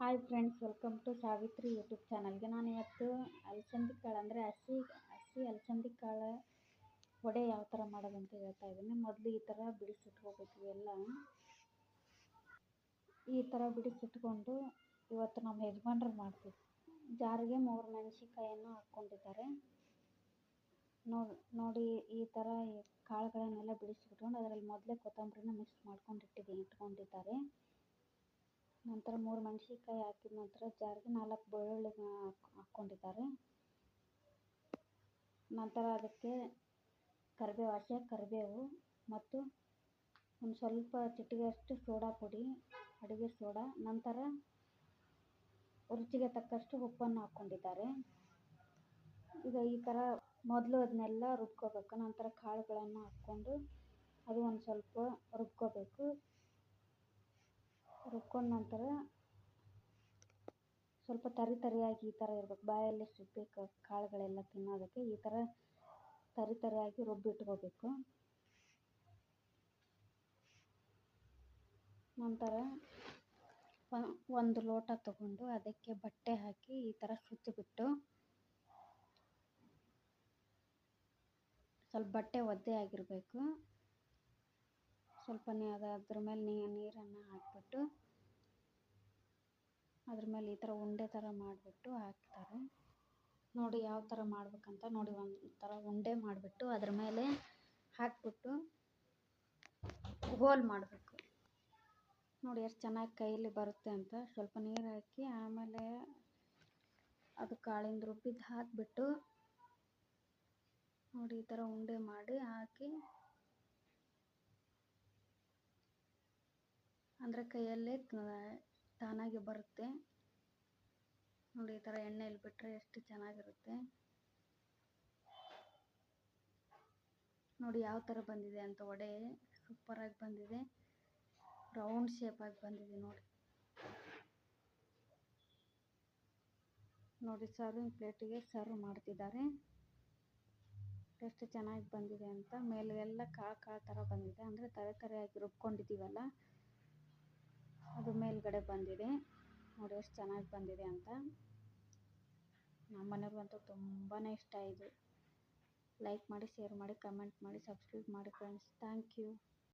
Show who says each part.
Speaker 1: Hi friends welcome to Savitri YouTube ಚಾನಲ್ಗೆ ನಾನು ಇವತ್ತು ಅಲಸಂದಿ ಕಾಳು ಅಂದರೆ ಹಸಿ ಹಸಿ ಅಲಸಂದಿ ಕಾಳು ವಡೆ ಯಾವ ಥರ ಮಾಡೋದಂತ ಹೇಳ್ತಾ ಇದ್ದೀನಿ. ಮೊದಲು ಈ ಥರ ಬಿಡಿಸಿಟ್ಕೋಬೇಕು ಎಲ್ಲ. ಈ ಥರ ಬಿಡಿಸಿಟ್ಕೊಂಡು ಇವತ್ತು ನಮ್ಮ ಯಜಮಾನ್ರು ಮಾಡ್ತೀವಿ. ಜಾರಿಗೆ ಮೂರು ಮೆಣಸಿನ್ಕಾಯನ್ನು ಹಾಕ್ಕೊಂಡಿದ್ದಾರೆ. ನೋಡಿ ನೋಡಿ ಈ ಥರ ಕಾಳುಗಳನ್ನೆಲ್ಲ ಬಿಡಿಸಿಟ್ಕೊಂಡು ಅದರಲ್ಲಿ ಮೊದಲೇ ಕೊತ್ತಂಬರಿನ ಮಿಕ್ಸ್ ಮಾಡ್ಕೊಂಡು ಇಟ್ಟಿದ್ದೀನಿ ಇಟ್ಕೊಂಡಿದ್ದಾರೆ. ನಂತರ ಮೂರು ಮೆಣಸಿನ್ಕಾಯಿ ಹಾಕಿದ ನಂತರ ಜಾರಿಗೆ ನಾಲ್ಕು ಬೆಳ್ಳುಳ್ಳಿ ಹಾಕ್ಕೊಂಡಿದ್ದಾರೆ. ನಂತರ ಅದಕ್ಕೆ ಕರಿಬೇವು ಹಸಿ ಕರಿಬೇವು ಮತ್ತು ಒಂದು ಸ್ವಲ್ಪ ಚಿಟಿಗೆಯಷ್ಟು ಸೋಡಾ ಪುಡಿ, ಅಡುಗೆ ಸೋಡಾ, ನಂತರ ರುಚಿಗೆ ತಕ್ಕಷ್ಟು ಉಪ್ಪನ್ನು ಹಾಕ್ಕೊಂಡಿದ್ದಾರೆ. ಈಗ ಈ ಥರ ಮೊದಲು ಅದನ್ನೆಲ್ಲ ರುಬ್ಕೋಬೇಕು, ನಂತರ ಕಾಳುಗಳನ್ನು ಹಾಕ್ಕೊಂಡು ಅದು ಒಂದು ಸ್ವಲ್ಪ ರುಬ್ಕೋಬೇಕು. ರುಬ್ಕೊಂಡ ನಂತರ ಸ್ವಲ್ಪ ತರಿ ತರಿಯಾಗಿ ಈ ಥರ ಇರಬೇಕು. ಬಾಯಲ್ಲಿ ಸಿಗಬೇಕು ಕಾಳುಗಳೆಲ್ಲ ತಿನ್ನೋದಕ್ಕೆ ಈ ಥರ ತರಿ ತರಿಯಾಗಿ ರುಬ್ಬಿಟ್ಕೋಬೇಕು. ನಂತರ ಒಂದು ಲೋಟ ತಗೊಂಡು ಅದಕ್ಕೆ ಬಟ್ಟೆ ಹಾಕಿ ಈ ಥರ ಸುತ್ತಿಬಿಟ್ಟು ಸ್ವಲ್ಪ ಬಟ್ಟೆ ಒದ್ದೆ ಆಗಿರಬೇಕು. ಸ್ವಲ್ಪ ಅದು, ಅದ್ರ ಮೇಲೆ ನೀರನ್ನು ಹಾಕಿಬಿಟ್ಟು ಅದ್ರ ಮೇಲೆ ಈ ಥರ ಉಂಡೆ ಥರ ಮಾಡಿಬಿಟ್ಟು ಹಾಕ್ತಾರೆ. ನೋಡಿ ಯಾವ ಥರ ಮಾಡ್ಬೇಕಂತ ನೋಡಿ ಒಂದು ಥರ ಉಂಡೆ ಮಾಡಿಬಿಟ್ಟು ಅದ್ರ ಮೇಲೆ ಹಾಕಿಬಿಟ್ಟು ಹೋಲ್ ಮಾಡಬೇಕು. ನೋಡಿ ಎಷ್ಟು ಚೆನ್ನಾಗಿ ಕೈಯಲ್ಲಿ ಬರುತ್ತೆ ಅಂತ. ಸ್ವಲ್ಪ ನೀರು ಹಾಕಿ ಆಮೇಲೆ ಅದು ಕಾಳಿಂದ ರುಬ್ಬಿದ್ದು ಹಾಕಿಬಿಟ್ಟು ನೋಡಿ ಈ ಥರ ಉಂಡೆ ಮಾಡಿ ಹಾಕಿ ಅಂದರೆ ಕೈಯಲ್ಲೇ ತಾನಾಗಿ ಬರುತ್ತೆ. ನೋಡಿ ಈ ಥರ ಎಣ್ಣೆಯಲ್ಲಿ ಬಿಟ್ಟರೆ ಎಷ್ಟು ಚೆನ್ನಾಗಿರುತ್ತೆ. ನೋಡಿ ಯಾವ ಥರ ಬಂದಿದೆ ಅಂತ ವಡೆ ಸೂಪರಾಗಿ ಬಂದಿದೆ. ರೌಂಡ್ ಶೇಪಾಗಿ ಬಂದಿದೆ ನೋಡಿ. ನೋಡಿ ಸರ್ವಿಂಗ್ ಪ್ಲೇಟಿಗೆ ಸರ್ವ್ ಮಾಡ್ತಿದ್ದಾರೆ. ಎಷ್ಟು ಚೆನ್ನಾಗಿ ಬಂದಿದೆ ಅಂತ. ಮೇಲೆ ಎಲ್ಲ ಕಾಳು ಕಾಳು ಥರ ಬಂದಿದೆ. ಅಂದರೆ ತರೆ ತರೆಯಾಗಿ ರುಬ್ಕೊಂಡಿದ್ದೀವಲ್ಲ. ಅದು ಮೇಲ್ಗಡೆ ಬಂದಿದೆ. ನೋಡಿ ಎಷ್ಟು ಚೆನ್ನಾಗಿ ಬಂದಿದೆ ಅಂತ. ನಮ್ಮ ಮನೆಯವ್ರಿಗಂತೂ ತುಂಬಾ ಇಷ್ಟ ಇದು. ಲೈಕ್ ಮಾಡಿ ಶೇರ್ ಮಾಡಿ ಕಮೆಂಟ್ ಮಾಡಿ ಸಬ್ಸ್ಕ್ರೈಬ್ ಮಾಡಿ ಫ್ರೆಂಡ್ಸ್ ಥ್ಯಾಂಕ್ ಯು